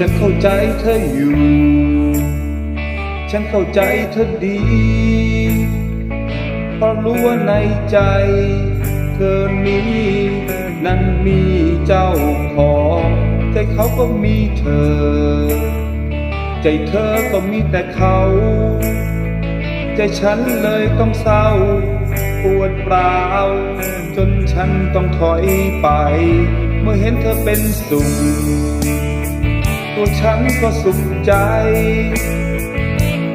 ฉันเข้าใจเธออยู่ ฉันเข้าใจเธอดี เพราะรู้ว่าในใจ เธอนี้ นั้นมีเจ้าของใจเขาก็มีเธอ ใจเธอก็มีแต่เขา ใจฉันเลยต้องเศร้า ปวดเปล่า จนฉันต้องถอยไป เมื่อเห็นเธอเป็นสุข ตัวฉันก็สุขใจ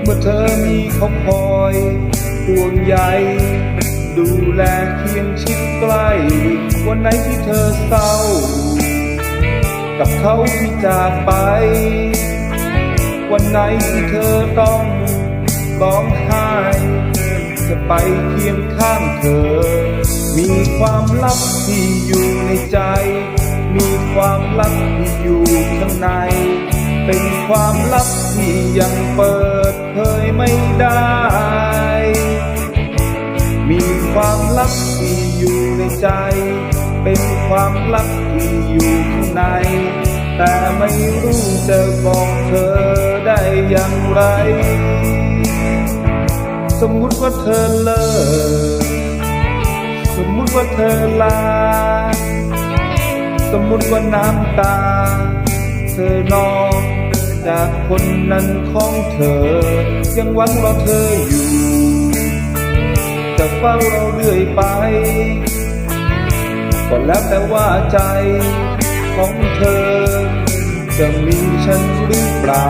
เมื่อเธอมีเขาคอยห่วงใยดูแลเคียงชิดใกล้ วันไหนที่เธอเศร้า กับเขาที่จากไป วันไหนที่เธอต้องร้องไห้จะไปเคียงข้างเธอ มีความลับที่อยู่ในใจ ความลับที่อยู่ข้างใน เป็นความลับที่ยังเปิดเผยไม่ได้ มีความลับที่อยู่ในใจ เป็นความลับที่อยู่ข้างใน แต่ไม่รู้จะบอกเธอได้อย่างไร สมมุติว่าเธอเลิก สมมุติว่าเธอลา สมมุติว่าน้ำตา เธอนองจากคนนั้นของเธอ ยังหวังรอเธออยู่ จะเฝ้าเราเรื่อยไปก็แล้วแต่ว่าใจของเธอ จะมีฉันหรือเปล่า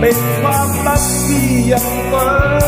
เป็นความรักที่ยังเปิด